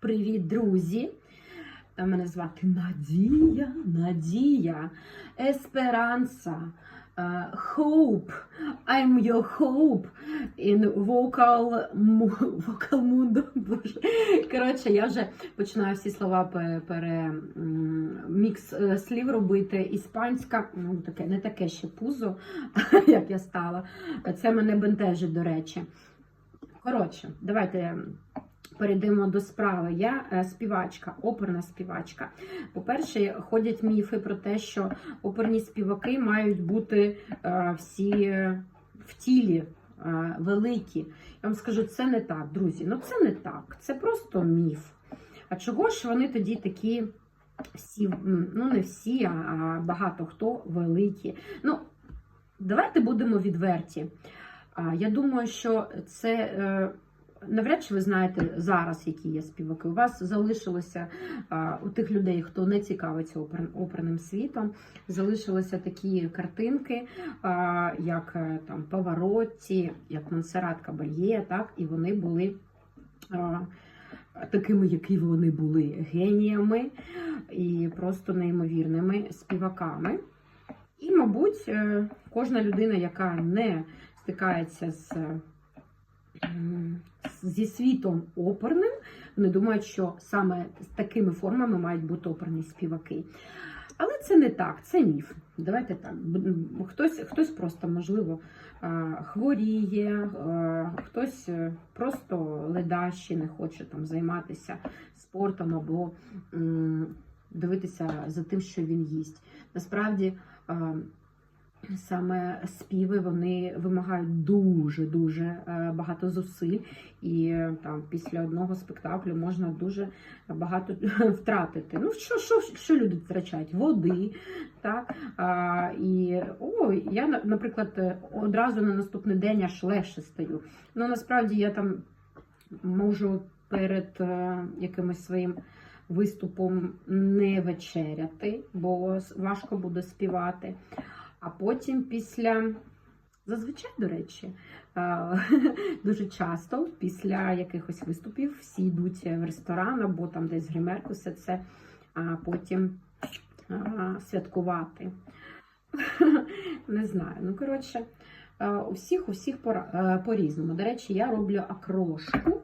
Привіт, друзі! Мене звати Надія, Надія, Есперанса, е, Hope. I'm your hope in vocal, vocal mundo. Коротше, я вже починаю всі слова пе- пере, е, слів робити. Іспанська, ну таке, не таке ще пузо, як я стала. Це мене бентежить, до речі. Коротше, давайте перейдемо до справи. Я е, співачка, оперна співачка. По-перше, ходять міфи про те, що оперні співаки мають бути е, всі в тілі. е, Великі. Я вам скажу, це не так, друзі. Ну це не так. Це просто міф. А чого ж вони тоді такі всі, ну не всі, а багато хто великі? Ну, давайте будемо відверті. Я думаю, що це е, навряд чи ви знаєте зараз, які є співаки. У вас залишилося у тих людей, хто не цікавиться оперним світом, залишилися такі картинки, як е, там Паваротті, як Монсеррат Кабальє, так, і вони були. Такими, які вони були геніями і просто неймовірними співаками. І, мабуть, е, кожна людина, яка не стикається з, зі світом оперним, вони думають, що саме з такими формами мають бути оперні співаки. Але це не так, це міф. Давайте так. Хтось, хтось просто, можливо, хворіє, хтось е, просто ледащий, не хоче там займатися спортом або дивитися за тим, що він їсть. Насправді. Саме співи вони вимагають дуже дуже е, багато зусиль, і е, там після одного спектаклю можна дуже багато втратити. Ну що, що, що люди втрачають? Води, так а, і о, я наприклад одразу на наступний день аж легше стаю. Ну насправді я там можу перед е, якимось своїм виступом не вечеряти, бо важко буде співати. А потім після, зазвичай, до речі, е, дуже часто після якихось виступів всі йдуть в ресторан або там десь гримерку, все це а потім святкувати. Не знаю. Ну, коротше, е, у всіх, у всіх е, по-різному. До речі, я роблю окрошку.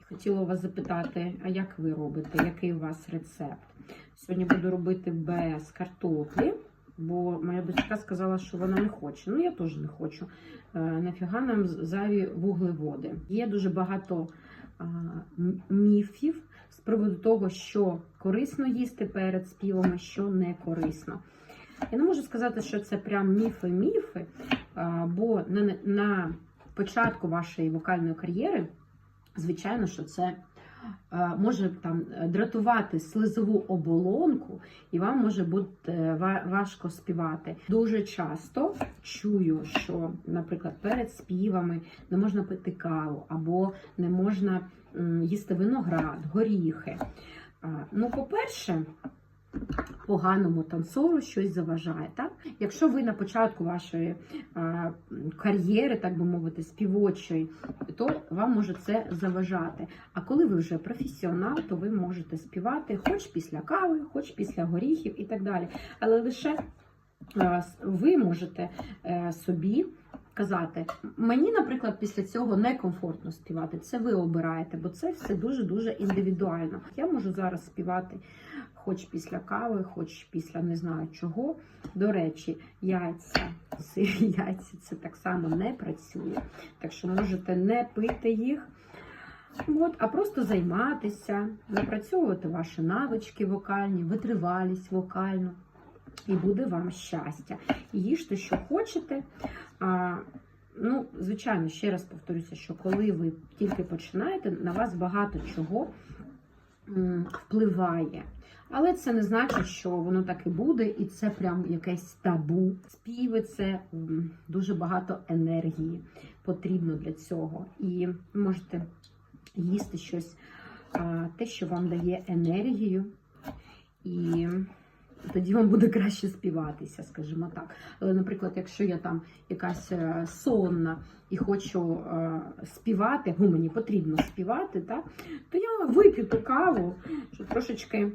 І Хотіла вас запитати, а як ви робите? Який у вас рецепт? Сьогодні буду робити без картоплі, бо моя дочка сказала, що вона не хоче. Ну, я теж не хочу. Е, Нафіга нам зайві вуглеводи. Є дуже багато міфів з приводу того, що корисно їсти перед співом, а що не корисно. Я не можу сказати, що це прям міфи-міфи, бо на, на початку вашої вокальної кар'єри, звичайно, що це може там дратувати слизову оболонку, і вам може бути е, важко співати. Дуже часто чую, що, наприклад, перед співами не можна пити каву або не можна їсти виноград, горіхи. Ну, по-перше, поганому танцору щось заважає. Так? Якщо ви на початку вашої кар'єри, так би мовити, співочої, то вам може це заважати. А коли ви вже професіонал, то ви можете співати хоч після кави, хоч після горіхів і так далі. Але лише ви можете е, собі. Казати, мені, наприклад, після цього некомфортно співати. Це ви обираєте, бо це все дуже-дуже індивідуально. Я можу зараз співати хоч після кави, хоч після не знаю чого. До речі, яйця, сирі яйця це так само не працює. Так що можете не пити їх. От, а просто займатися, напрацьовувати ваші навички вокальні, витривалість вокальну. І буде вам щастя. Їжте, що хочете. А, ну, звичайно, ще раз повторюся, що коли ви тільки починаєте, на вас багато чого впливає. Але це не значить, що воно так і буде, і це прям якесь табу. Співи це дуже багато енергії потрібно для цього. І можете їсти щось, те, що вам дає енергію. І тоді вам буде краще співатися, скажімо так. Але, наприклад, якщо я там якась е, сонна і хочу е, співати, ну мені потрібно співати, так, то я вип'ю ту каву, щоб трошечки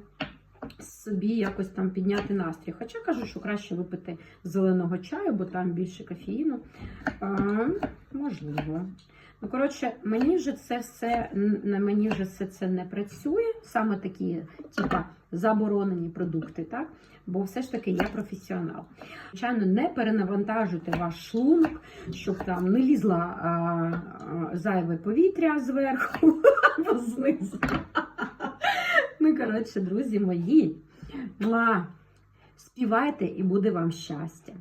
собі якось там підняти настрій. Хоча кажу, що краще випити зеленого чаю, бо там більше кофеїну. А, можливо. Ну, коротше, мені вже це все мені вже все це не працює. Саме такі, типа, заборонені продукти, так? Бо все ж таки я професіонал. Звичайно, не перенавантажуйте ваш шлунок, щоб там не лізла а, а, зайве повітря зверху або знизу. Ну, коротше, друзі мої, співайте і буде вам щастя.